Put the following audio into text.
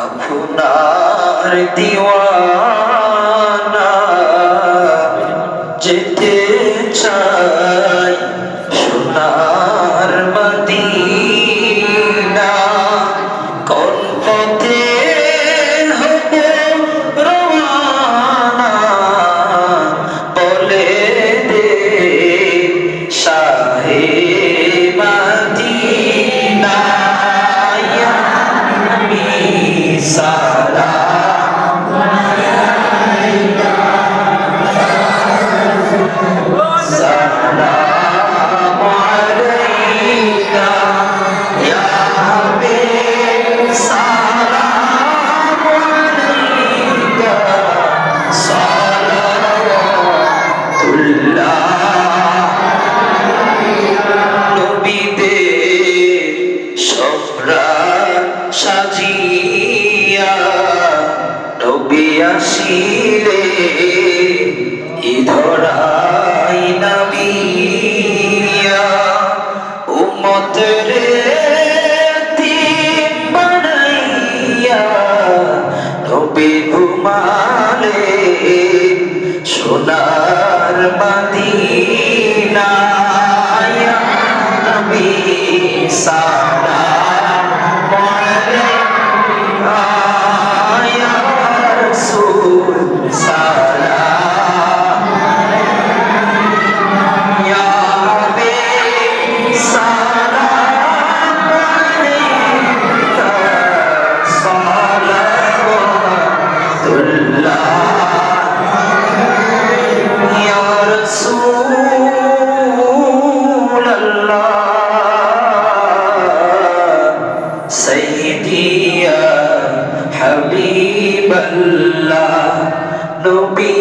আপনার দিওয়ানা যেতে চায় তোমরা সাজিয়া নবী আসিলে ধরাই নামিয়া উম্মত রে বানাইয়া নবী ঘুমালে সোনার মাদিনা নবী সা হাবিবাল্লাহ নবী